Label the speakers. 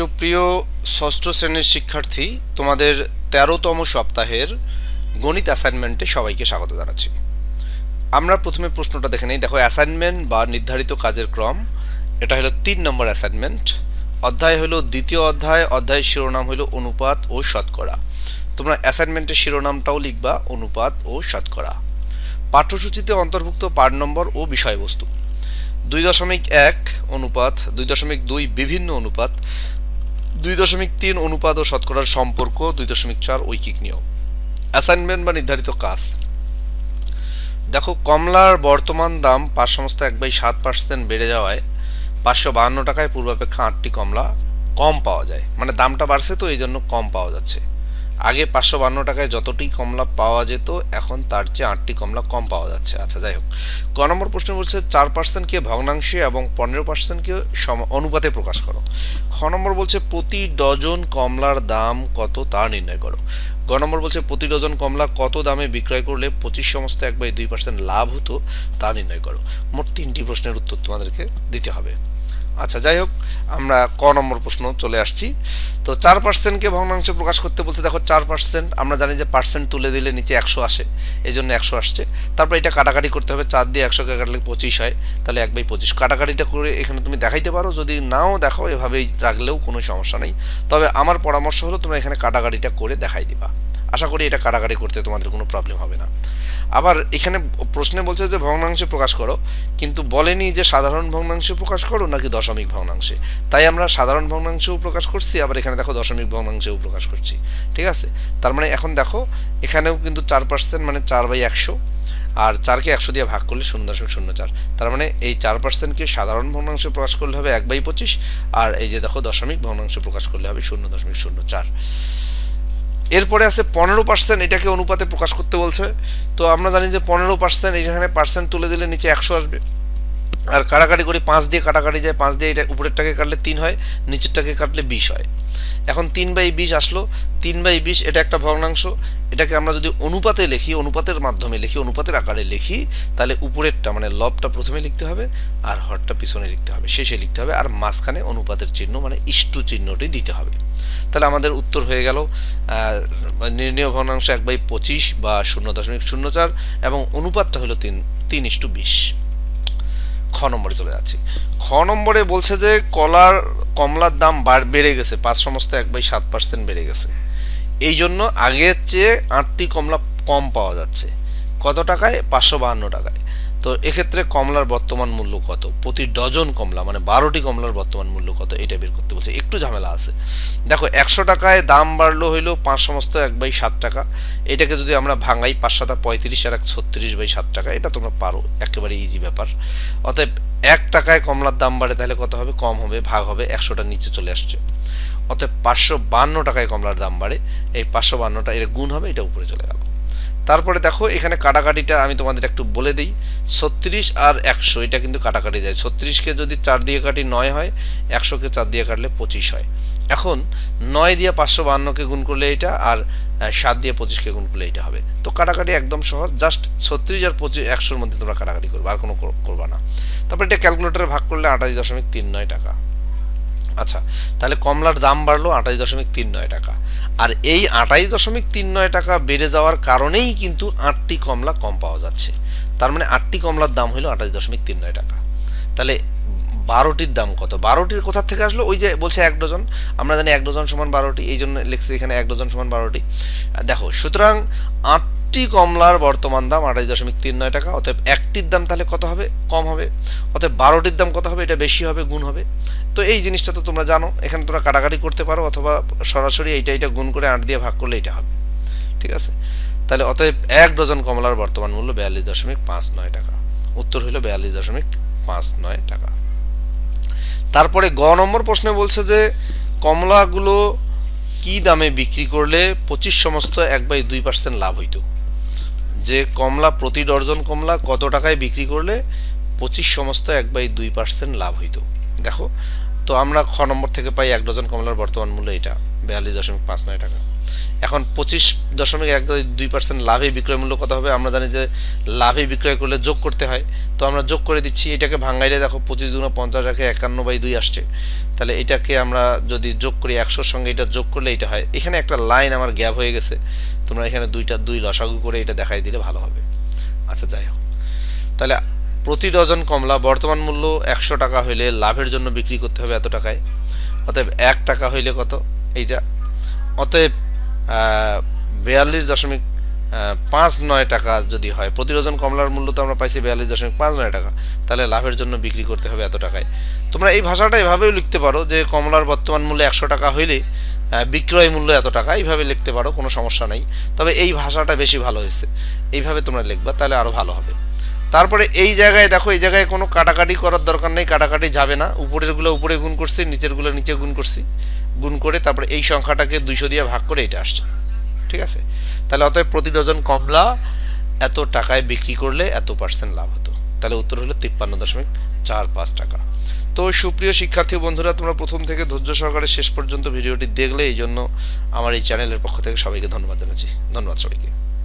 Speaker 1: সুপ্রিয় ষষ্ঠ শ্রেণির শিক্ষার্থী, তোমাদের তেরোতম সপ্তাহের গণিত অ্যাসাইনমেন্টে সবাইকে স্বাগত জানাচ্ছি। আমরা প্রথমে প্রশ্নটা দেখে নিই। দেখো অ্যাসাইনমেন্ট বা নির্ধারিত কাজের ক্রম, এটা হলো তিন নম্বর অ্যাসাইনমেন্ট অধ্যায় হলো দ্বিতীয় অধ্যায়, অধ্যায়ের শিরোনাম হলো অনুপাত ও শতকরা। তোমরা অ্যাসাইনমেন্টের শিরোনামটাও লিখবা, অনুপাত ও শতকরা। পাঠ্যসূচিতে অন্তর্ভুক্ত পাঠ নম্বর ও বিষয়বস্তু। দুই দশমিক এক অনুপাত, দুই দশমিক দুই বিভিন্ন অনুপাত দুই দশমিক তিন অনুপাত ও শতকরার সম্পর্ক, দুই দশমিক চার ঐকিক নিয়ম। অ্যাসাইনমেন্ট বা নির্ধারিত কাজ। দেখো, কমলার বর্তমান দাম পাঁচ সংস্থা এক বাই সাত পার্সেন্ট বেড়ে যাওয়ায় পাঁচশো বাহান্ন টাকায় পূর্বাপেক্ষা আটটি কমলা কম পাওয়া যায়। মানে দামটা বাড়ছে তো এই জন্য কম পাওয়া যাচ্ছে। আগে পাঁচশো বান্ন টাকায় যতটি কমলা পাওয়া যেত, এখন তার চেয়ে আটটি কমলা কম পাওয়া যাচ্ছে। আচ্ছা যাই হোক। ক নম্বর প্রশ্ন বলছে, চার পার্সেন্টকে ভগ্নাংশে এবং পনেরো পার্সেন্টকে অনুপাতে প্রকাশ করো? খ নম্বর বলছে, প্রতি ডজন কমলার দাম কত তা নির্ণয় করো। গ নম্বর বলছে, প্রতি ডজন কমলা কত দামে বিক্রয় করলে পঁচিশ সমস্ত এক বাই দুই পার্সেন্ট লাভ হতো তা নির্ণয় করো। মোট তিনটি প্রশ্নের উত্তর তোমাদেরকে দিতে হবে। আচ্ছা যাই হোক, আমরা ক নম্বর প্রশ্ন চলে আসছি। তো চার পার্সেন্টকে ভগ্নাংশে প্রকাশ করতে বলতে দেখো চার পার্সেন্ট আমরা জানি যে পার্সেন্ট তুলে দিলে নিচে একশো আসে এই জন্য একশো আসছে। তারপর এটা কাটাকাটি করতে হবে, চার দিয়ে একশোকে কাটলে পঁচিশ হয়, তাহলে এক বাই পঁচিশ। কাটাকাটিটা করে এখানে তুমি দেখাইতে পারো, যদি নাও দেখো, এভাবেই রাখলেও কোনো সমস্যা নেই। তবে আমার পরামর্শ হলো তোমরা এখানে কাটাকাটিটা করে দেখাই দিবা। আশা করি এটা কাটাকাটি করতে তোমাদের কোনো প্রবলেম হবে না। আবার এখানে প্রশ্নে বলছে যে ভগ্নাংশে প্রকাশ করো, কিন্তু বলেনি যে সাধারণ ভগ্নাংশে প্রকাশ করো নাকি দশমিক ভগ্নাংশে। তাই আমরা সাধারণ ভগ্নাংশেও প্রকাশ করছি, আবার এখানে দেখো দশমিক ভগ্নাংশেও প্রকাশ করছি, ঠিক আছে? তার মানে এখন দেখো, এখানেও কিন্তু চার পার্সেন্ট মানে চার বাই একশো, আর চারকে একশো দিয়ে ভাগ করলে শূন্য দশমিক শূন্য চার। তার মানে এই চার পার্সেন্টকে সাধারণ ভগ্নাংশে প্রকাশ করলে হবে এক বাই পঁচিশ, আর এই যে দেখো দশমিক ভগ্নাংশে প্রকাশ করলে হবে শূন্য দশমিক শূন্য চার। এরপরে আছে পনেরো পার্সেন্ট এটাকে অনুপাতে প্রকাশ করতে বলছে। তো আমরা জানি যে পনেরো পার্সেন্ট এখানে পার্সেন্ট তুলে দিলে নিচে একশো আসবে। আর কাটাকাটি করি পাঁচ দিয়ে কাটাকাটি যায়, পাঁচ দিয়ে এটা উপরেরটাকে কাটলে তিন হয়, নিচেরটাকে কাটলে বিশ হয়। এখন তিন বাই বিশ আসলো। তিন বাই বিশ, এটা একটা ভগ্নাংশ। এটাকে আমরা যদি অনুপাতে লিখি, অনুপাতের মাধ্যমে লিখি, অনুপাতের আকারে লিখি, তাহলে উপরেরটা মানে লবটা প্রথমে লিখতে হবে আর হরটা পিছনে লিখতে হবে। শেষে লিখতে হবে আর মাঝখানে অনুপাতের চিহ্ন মানে ইষ্টু চিহ্নটি দিতে হবে। তাহলে আমাদের উত্তর হয়ে গেল নির্ণয় ভগ্নাংশ এক বাই পঁচিশ বা শূন্য দশমিক শূন্য চার এবং অনুপাতটা হলো তিন তিন ইষ্টু বিশ। খ নম্বরে চলে যাচ্ছি। খ নম্বরে বলছে যে কলার কমলার দাম বেড়ে গেছে, পাঁচ সমস্ত এক বাই সাত পার্সেন্ট বেড়ে গেছে। এই জন্য আগের চেয়ে আটটি কমলা কম পাওয়া যাচ্ছে। কত টাকায়? পাঁচশো বাহান্ন টাকায়। তো এক্ষেত্রে কমলার বর্তমান মূল্য কত? প্রতি ডজন কমলা মানে বারোটি কমলার বর্তমান মূল্য কত? এটা বের করতে বলছে। একটু ঝামেলা আছে। দেখো, একশো টাকায় দাম বাড়লো হইল পাঁচ সমস্ত এক বাই সাত টাকা। এটাকে যদি আমরা ভাঙাই, পাঁচ সাতা পঁয়ত্রিশ আর এক ছত্রিশ বাই সাত টাকা, এটা তোমরা পারো। একেবারে ইজি ব্যাপার। অতএব এক টাকায় কমলার দাম বাড়ে, তাহলে কত হবে? কম হবে, ভাগ হবে, একশোটার নিচে চলে আসছে। অতএব পাঁচশো বান্ন টাকায় কমলার দাম বাড়ে। এই পাঁচশো বান্নটা এটা গুণ হবে, এটা উপরে চলে গেল। তারপরে দেখো, এখানে কাটাকাটিটা আমি তোমাদের একটু বলে দিই। ছত্রিশ আর একশো, এটা কিন্তু কাটাকাটি যায় ছত্রিশকে যদি চার দিয়ে কাটি নয় হয়, একশোকে চার দিয়ে কাটলে পঁচিশ হয়। এখন নয় দিয়ে পাঁচশো বান্নকে গুণ করলে এটা, আর সাত দিয়ে পঁচিশকে গুণ করলে এটা হবে। তো কাটাকাটি একদম সহজ, জাস্ট ছত্রিশ আর পঁচিশ, একশোর মধ্যে তোমরা কাটাকাটি করবে, আর কোনো করবা না। তারপর এটা ক্যালকুলেটারে ভাগ করলে আঠাশ দশমিক তিন নয় টাকা। আচ্ছা তাহলে কমলার দাম বাড়লো আঠাশ দশমিক তিন নয় টাকা। আর এই আটাই দশমিক তিন নয় টাকা বেড়ে যাওয়ার কারণেই কিন্তু আটটি কমলা কম পাওয়া যাচ্ছে। তার মানে আটটি কমলার দাম হলো আঠাশ দশমিক তিন নয় টাকা। তাহলে বারোটির দাম কত? বারোটির কোথা থেকে আসলো? ওই যে বলছে এক ডজন। আমরা জানি এক ডজন সমান বারোটি, এই জন্য লিখছি এখানে এক ডজন সমান বারোটি। দেখো, সুতরাং আটটি কমলার বর্তমান দাম আঠাশ দশমিক তিন নয় টাকা, অতএব একটির দাম তাহলে কত হবে? কম হবে। অতএব বারোটির দাম কত হবে? এটা বেশি হবে, গুণ হবে। তো এই জিনিসটা তো তোমরা জানো, এখানে তোমরা কাটাকাটি করতে পারো, অথবা সরাসরি এইটা এইটা গুণ করে আট দিয়ে ভাগ করলে এটা হবে। ঠিক আছে? তাহলে অতএব এক ডজন কমলার বর্তমান মূল্য বিয়াল্লিশ দশমিক পাঁচ নয় টাকা। উত্তর হলো বিয়াল্লিশ দশমিক পাঁচ নয় টাকা। তারপরে গ নম্বর প্রশ্নে বলছে যে, কমলাগুলো কি দামে বিক্রি করলে পঁচিশ সমস্ত এক বাই দুই পার্সেন্ট লাভ হইত? যে কমলা প্রতি ডর্জন কমলা কত টাকায় বিক্রি করলে পঁচিশ সমস্ত এক বাই দুই পার্সেন্ট লাভ হইত? দেখো, তো আমরা খ নম্বর থেকে পাই এক ডজন কমলার বর্তমান মূল্য এটা, বিয়াল্লিশ দশমিক পাঁচ নয় টাকা। এখন পঁচিশ দশমিক এক দুই পার্সেন্ট লাভে বিক্রয় মূল্য কত হবে? আমরা জানি যে লাভে বিক্রয় করলে যোগ করতে হয়। তো আমরা যোগ করে দিচ্ছি, এটাকে ভাঙাইলে দেখো পঁচিশ দুগুণ পঞ্চাশ রাখে একান্ন বাই দুই আসছে। তাহলে এটাকে আমরা যদি যোগ করি একশোর সঙ্গে এটা যোগ করলে এটা হয়। এখানে একটা লাইন আমার গ্যাপ হয়ে গেছে। তোমরা এখানে দুইটা দুই লসাগু করে এটা দেখাই দিলে ভালো হবে। আচ্ছা যাই হোক। তাহলে প্রতি ডজন কমলা বর্তমান মূল্য একশো টাকা হইলে লাভের জন্য বিক্রি করতে হবে এত টাকায়। অতএব এক টাকা হইলে কত? এইটা। অতএব বিয়াল্লিশ দশমিক পাঁচ নয় টাকা যদি হয় প্রতি ডজন কমলার মূল্য তো আমরা পাইছি বিয়াল্লিশ দশমিক পাঁচ নয় টাকা। তাহলে লাভের জন্য বিক্রি করতে হবে এত টাকায়। তোমরা এই ভাষাটা এভাবেও লিখতে পারো যে কমলার বর্তমান মূল্য একশো টাকা হইলে বিক্রয় মূল্য এত টাকা, এইভাবে লিখতে পারো, কোনো সমস্যা নাই। তবে এই ভাষাটা বেশি ভালো হয়েছে। এইভাবে তোমরা লিখবা, তাহলে আরও ভালো হবে। তারপরে এই জায়গায় দেখো, এই জায়গায় কোনো কাটাকাটি করার দরকার নেই, কাটাকাটি যাবে না। উপরেরগুলো উপরে গুণ করছি, নিচেরগুলো নিচে গুণ করছি। গুণ করে তারপরে এই সংখ্যাটাকে দুইশো দিয়ে ভাগ করে এটা আসছে। ঠিক আছে? তাহলে অতএব প্রতি ডজন কমলা এত টাকায় বিক্রি করলে এত পার্সেন্ট লাভ হতো। তাহলে উত্তর হলো তিপ্পান্ন দশমিক চার পাঁচ টাকা। তো সুপ্রিয় শিক্ষার্থী বন্ধুরা, তোমরা প্রথম থেকে ধৈর্য সহকারে শেষ পর্যন্ত ভিডিওটি দেখলে, এই জন্য আমার এই চ্যানেলের পক্ষ থেকে সবাইকে ধন্যবাদ জানাচ্ছি। ধন্যবাদ সবাইকে।